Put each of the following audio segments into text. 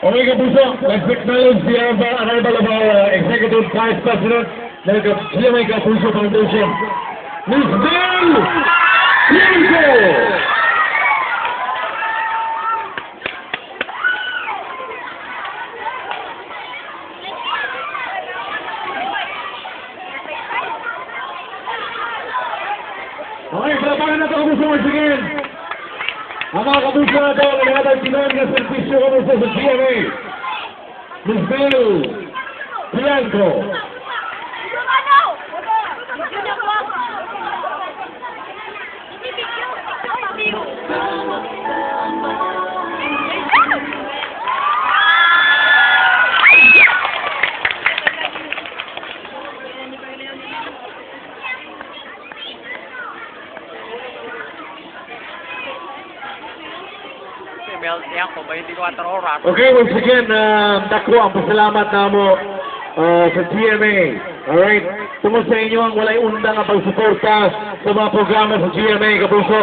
Okay, Kapuso, let's acknowledge the arrival of our Executive Vice President ng GMA Kapuso Foundation, Ms. Bell Bianco! Okay, palapakan natin Kapuso once again. Amato tutta la terra, che la Tantinanga serpisce con lo stesso GMA. Lisbeu, Bianco, Bianco. Email niya ako, 24 oras. Okay, once again, uh, dako ang pasalamat na mo uh, sa GMA. Alright? Tungkol sa inyo ang walay undang ang pagsuporta sa mga programa sa GMA, Kapuso.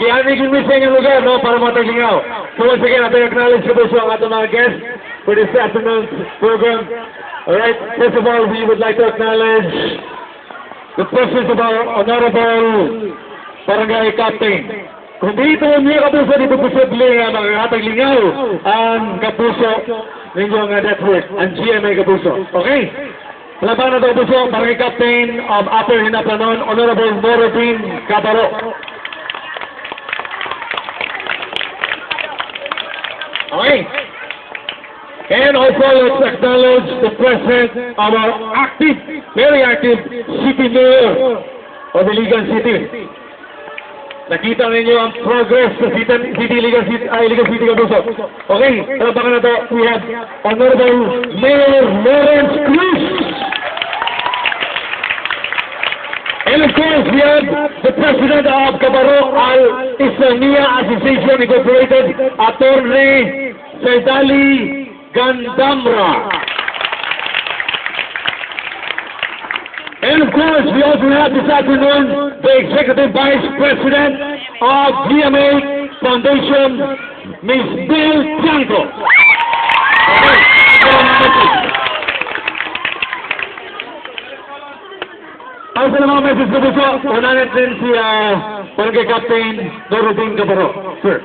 Kiyanig yung sa inyong lugar, no, para mataglingaw. So once again, I acknowledge, Kapuso, ang ating mga guests for this afternoon's program. Alright? First of all, we would like to acknowledge the presence of our Honorable Barangay Captain. Kung dito niya kapuso, dito posible nga makakatag lingaw ang kapuso ninyo nga network, ang GMA kapuso. Okay? Laban na ito kapuso, Barangay Captain of Upper Hinaplanon, Honorable Morodin Cabaro. Okay? And also, let's acknowledge the presence of our active, very active city mayor of Iligan City. Nakita ninyo ang progress sa City, City Iligan City, ay Iligan City Kabuso. Okay, talabakan na to, we have Honorable Mayor Lawrence Cruz. And of course, we have the President of Cabaro Al Islamia Association Incorporated, Attorney Saidali Gandamra. And of course, we also have this afternoon the Executive Vice President of GMA Foundation, Ms. Bill. Para sa mga message ko po, una natin si uh, Barangay Captain Dorodin Cabaro. Sir.